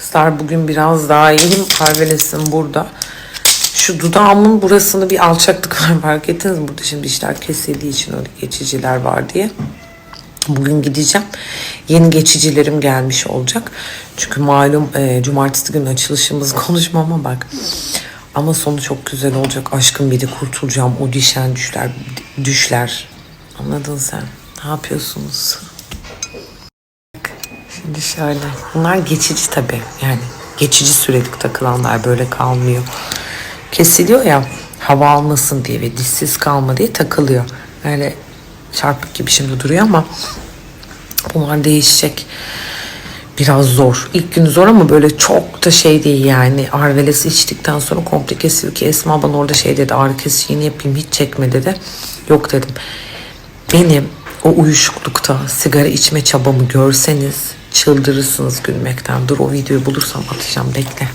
Kızlar bugün biraz daha iyiyim. Kahvelesin burada. Şu dudağımın burasını bir alçaklık var fark ettiniz mi? Burada şimdi işler kesildiği için öyle geçiciler var diye. Bugün gideceğim. Yeni geçicilerim gelmiş olacak. Çünkü malum e, cumartesi günü açılışımız konuşmama bak. Ama sonu çok güzel olacak. Aşkın biri kurtulacağım. O düşen düşler. Düşler. Anladın sen. Ne yapıyorsunuz? Şöyle. Bunlar geçici tabii. Yani geçici sürelik takılanlar böyle kalmıyor. Kesiliyor ya hava almasın diye ve dişsiz kalma diye takılıyor. Yani çarpık gibi şimdi duruyor ama bunlar değişecek. Biraz zor. İlk gün zor ama böyle çok da şey değil yani. Arvelesi içtikten sonra komple kesiyor ki Esma bana orada şey dedi ağrı kesiciğini yapayım hiç çekme dedi. Yok dedim. Benim o uyuşuklukta sigara içme çabamı görseniz çıldırırsınız gülmekten. Dur o videoyu bulursam atacağım bekle.